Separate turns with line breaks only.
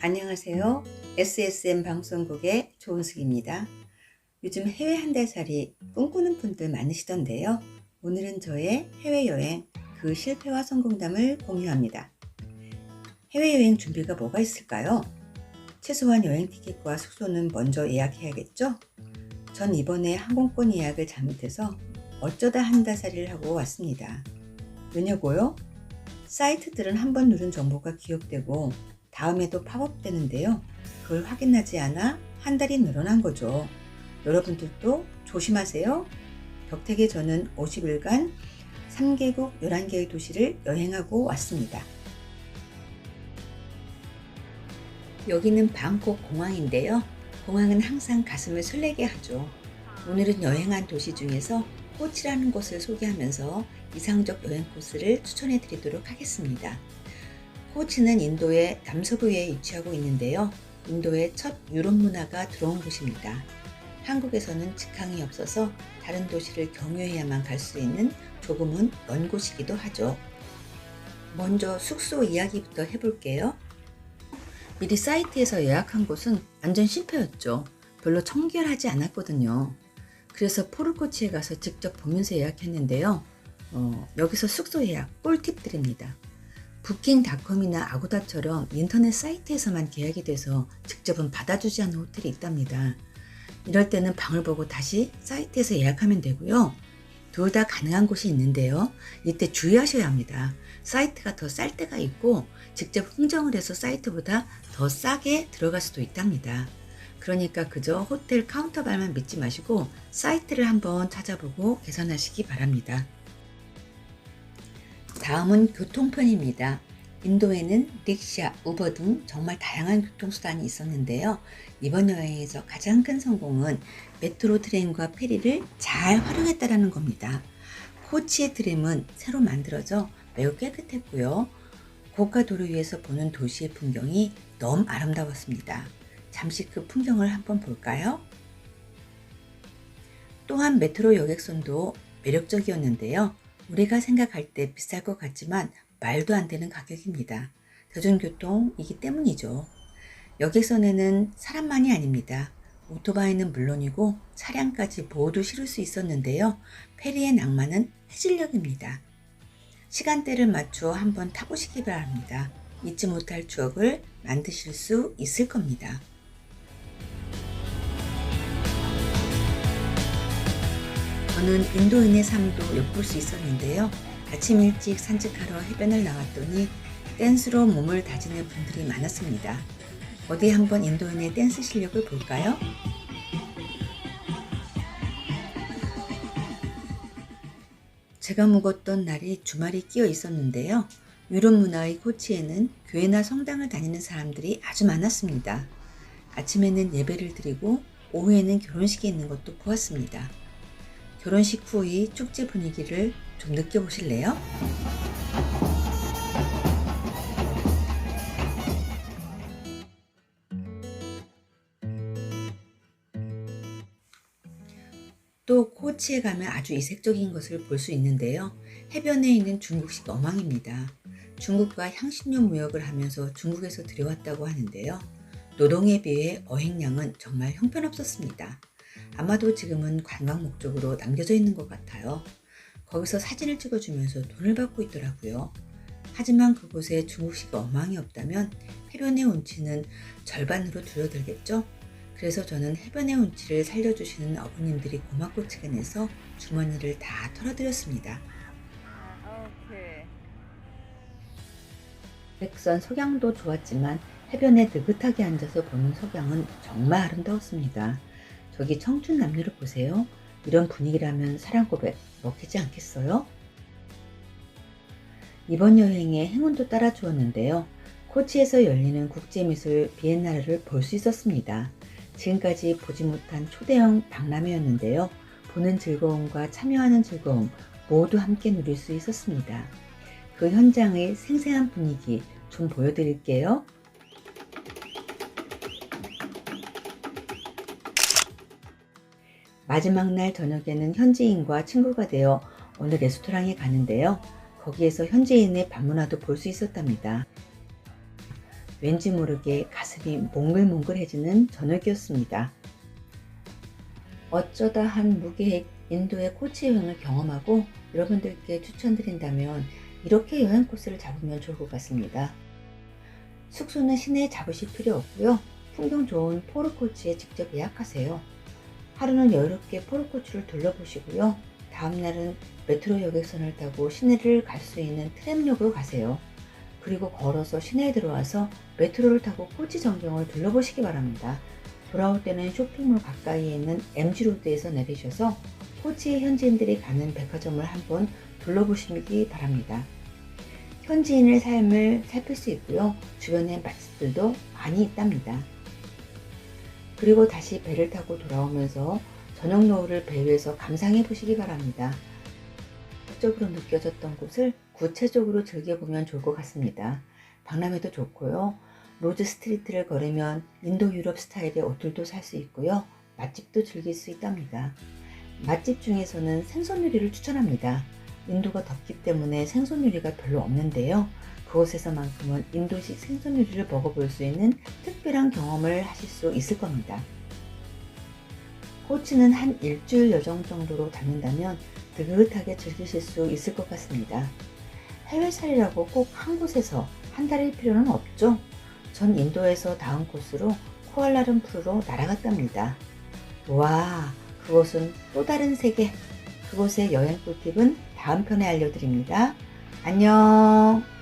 안녕하세요. SSM 방송국의 조은숙입니다. 요즘 해외 한 달 살이 꿈꾸는 분들 많으시던데요. 오늘은 저의 해외여행 그 실패와 성공담을 공유합니다. 해외여행 준비가 뭐가 있을까요? 최소한 여행 티켓과 숙소는 먼저 예약해야겠죠? 전 이번에 항공권 예약을 잘못해서 어쩌다 한 달 살이를 하고 왔습니다. 왜냐고요? 사이트들은 한 번 누른 정보가 기억되고 다음에도 팝업 되는데요. 그걸 확인하지 않아 한 달이 늘어난 거죠. 여러분들도 조심하세요. 덕택에 저는 50일간 3개국 11개의 도시를 여행하고 왔습니다. 여기는 방콕 공항인데요. 공항은 항상 가슴을 설레게 하죠. 오늘은 여행한 도시 중에서 꽃이라는 곳을 소개하면서 이상적 여행 코스를 추천해 드리도록 하겠습니다. 코치는 인도의 남서부에 위치하고 있는데요. 인도의 첫 유럽 문화가 들어온 곳입니다. 한국에서는 직항이 없어서 다른 도시를 경유해야만 갈 수 있는 조금은 먼 곳이기도 하죠. 먼저 숙소 이야기부터 해볼게요. 미리 사이트에서 예약한 곳은 완전 실패였죠. 별로 청결하지 않았거든요. 그래서 포르코치에 가서 직접 보면서 예약했는데요. 어, 여기서 숙소 예약 꿀팁 드립니다. 부킹닷컴이나 아고다처럼 인터넷 사이트에서만 계약이 돼서 직접은 받아주지 않는 호텔이 있답니다. 이럴 때는 방을 보고 다시 사이트에서 예약하면 되고요. 둘 다 가능한 곳이 있는데요. 이때 주의하셔야 합니다. 사이트가 더 쌀 때가 있고 직접 흥정을 해서 사이트보다 더 싸게 들어갈 수도 있답니다. 그러니까 그저 호텔 카운터발만 믿지 마시고 사이트를 한번 찾아보고 계산하시기 바랍니다. 다음은 교통편입니다. 인도에는 릭샤, 우버 등 정말 다양한 교통수단이 있었는데요. 이번 여행에서 가장 큰 성공은 메트로 트램과 페리를 잘 활용했다라는 겁니다. 코치의 트램은 새로 만들어져 매우 깨끗했고요. 고가 도로 위에서 보는 도시의 풍경이 너무 아름다웠습니다. 잠시 그 풍경을 한번 볼까요? 또한 메트로 여객선도 매력적이었는데요. 우리가 생각할 때 비쌀 것 같지만 말도 안 되는 가격입니다. 대중교통이기 때문이죠. 여객선에는 사람만이 아닙니다. 오토바이는 물론이고 차량까지 모두 실을 수 있었는데요. 페리의 낭만은 해질녘입니다. 시간대를 맞춰 한번 타보시기 바랍니다. 잊지 못할 추억을 만드실 수 있을 겁니다. 저는 인도인의 삶도 엿볼 수 있었는데요. 아침 일찍 산책하러 해변을 나왔더니 댄스로 몸을 다지는 분들이 많았습니다. 어디 한번 인도인의 댄스 실력을 볼까요? 제가 묵었던 날이 주말이 끼어 있었는데요. 유럽 문화의 코치에는 교회나 성당을 다니는 사람들이 아주 많았습니다. 아침에는 예배를 드리고 오후에는 결혼식이 있는 것도 보았습니다. 결혼식 후의 축제 분위기를 좀 느껴보실래요? 또 코치에 가면 아주 이색적인 것을 볼 수 있는데요. 해변에 있는 중국식 어망입니다. 중국과 향신료 무역을 하면서 중국에서 들여왔다고 하는데요. 노동에 비해 어획량은 정말 형편없었습니다. 아마도 지금은 관광 목적으로 남겨져 있는 것 같아요. 거기서 사진을 찍어주면서 돈을 받고 있더라고요. 하지만 그곳에 중국식 어망이 없다면 해변의 운치는 절반으로 줄어들겠죠? 그래서 저는 해변의 운치를 살려주시는 어부님들이 고맙고 측은해서 주머니를 다 털어드렸습니다. 백선 석양도 좋았지만 해변에 느긋하게 앉아서 보는 석양은 정말 아름다웠습니다. 저기 청춘 남녀를 보세요. 이런 분위기라면 사랑 고백 먹히지 않겠어요? 이번 여행에 행운도 따라 주었는데요. 코치에서 열리는 국제미술 비엔나를 볼 수 있었습니다. 지금까지 보지 못한 초대형 박람회였는데요. 보는 즐거움과 참여하는 즐거움 모두 함께 누릴 수 있었습니다. 그 현장의 생생한 분위기 좀 보여드릴게요. 마지막 날 저녁에는 현지인과 친구가 되어 어느 레스토랑에 가는데요. 거기에서 현지인의 밤문화도 볼 수 있었답니다. 왠지 모르게 가슴이 몽글몽글해지는 저녁이었습니다. 어쩌다 한 무계획 인도의 코치 여행을 경험하고 여러분들께 추천드린다면 이렇게 여행 코스를 잡으면 좋을 것 같습니다. 숙소는 시내에 잡으실 필요 없고요. 풍경 좋은 포르코치에 직접 예약하세요. 하루는 여유롭게 포르코치를 둘러보시고요. 다음날은 메트로 여객선을 타고 시내를 갈 수 있는 트램역으로 가세요. 그리고 걸어서 시내에 들어와서 메트로를 타고 코치 전경을 둘러보시기 바랍니다. 돌아올 때는 쇼핑몰 가까이에 있는 MG로드에서 내리셔서 코치 현지인들이 가는 백화점을 한번 둘러보시기 바랍니다. 현지인의 삶을 살필 수 있고요. 주변에 맛집들도 많이 있답니다. 그리고 다시 배를 타고 돌아오면서 저녁 노을을 배 위에서 감상해 보시기 바랍니다. 적으로 느껴졌던 곳을 구체적으로 즐겨보면 좋을 것 같습니다. 박람회도 좋고요. 로즈 스트리트를 걸으면 인도 유럽 스타일의 옷들도 살 수 있고요. 맛집도 즐길 수 있답니다. 맛집 중에서는 생선 요리를 추천합니다. 인도가 덥기 때문에 생선 요리가 별로 없는데요. 그곳에서만큼은 인도식 생선 요리를 먹어볼 수 있는 특별한 경험을 하실 수 있을 겁니다. 코치는 한 일주일 여정 정도로 다닌다면 느긋하게 즐기실 수 있을 것 같습니다. 해외 살이라고 꼭 한 곳에서 한 달일 필요는 없죠. 전 인도에서 다음 코스로 쿠알라룸푸르로 날아갔답니다. 와, 그곳은 또 다른 세계. 그곳의 여행 꿀팁은 다음 편에 알려드립니다. 안녕!